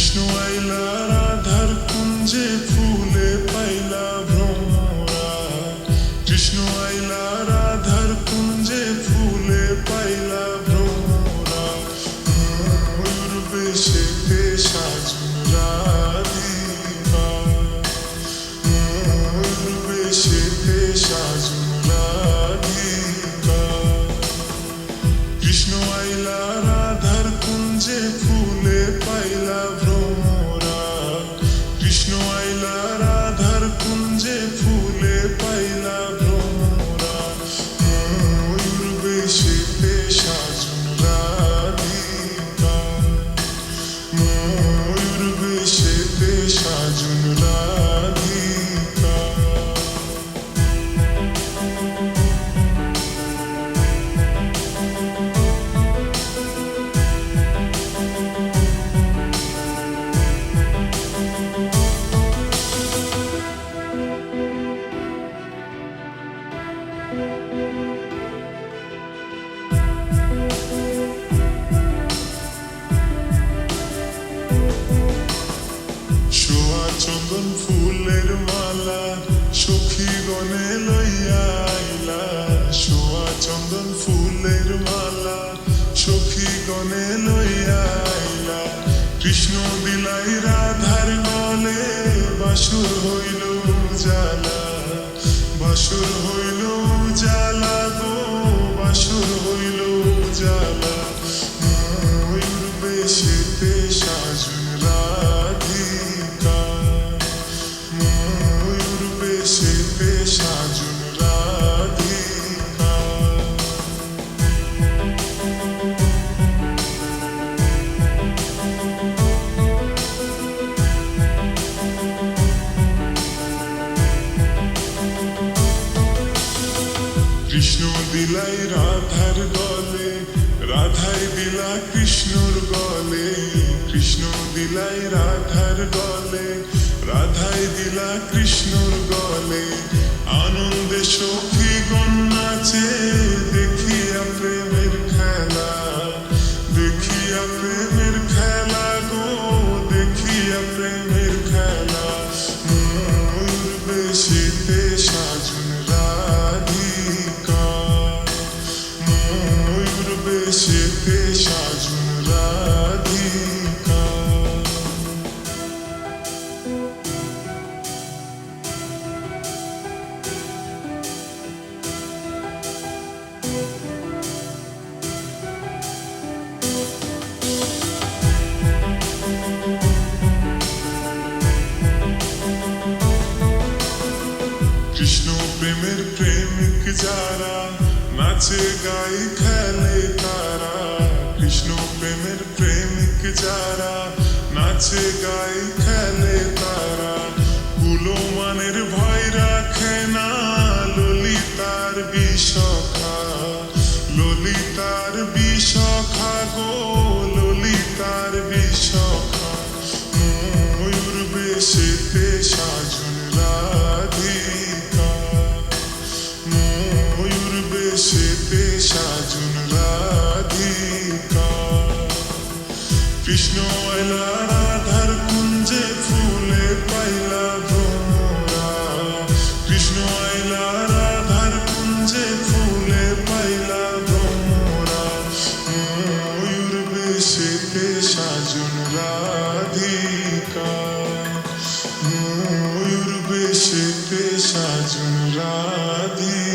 বিষ্ণু আইলা, রাধার কুঞ্জে ফুলে পাইলা ভ্রমরা। কৃষ্ণ আইলা, রাধার কুঞ্জে ফুলে পাইলা ভ্রমরা। ময়ূর বেশেতে সোয়া চন্দন মালা সখী গনে লইয়া আইলা কৃষ্ণ দিলাই রাধার গলে বাসুর হইল জালা বাসুর হইল জালা গো বাসুর হইল জালা ময়ূর বেশেতে সাজুন রাধিকা বেশেতে সাজুন রাধিকা কৃষ্ণ দিলাই রাধার গলে রাধাই দিলা কৃষ্ণর গলে কৃষ্ণ দিলাই রাধার গলে রাধাই দিলা কৃষ্ণর গলে আনন্দে সখী গন্নাচে দেখিয়া কৃষ্ণ প্রেমের প্রেমিক যারা, নাচে গাই খেলে তারা। কৃষ্ণ প্রেমের প্রেমিক যারা, নাচে গাই খেলে তারা। কুলমানের ভয় রাখে না ললিতার বিষখা। ললিতার বিষখা কৃষ্ণ এলা রাধার কুঞ্জে ফুলে পাইলা ভ্রমরা কৃষ্ণ এলা রাধার কুঞ্জে ফুলে পাইলা ভ্রমরা ময়ূর বেশেতে সাজুন রাধিকা। ময়ূর বেশেতে সাজুন রাধিকা।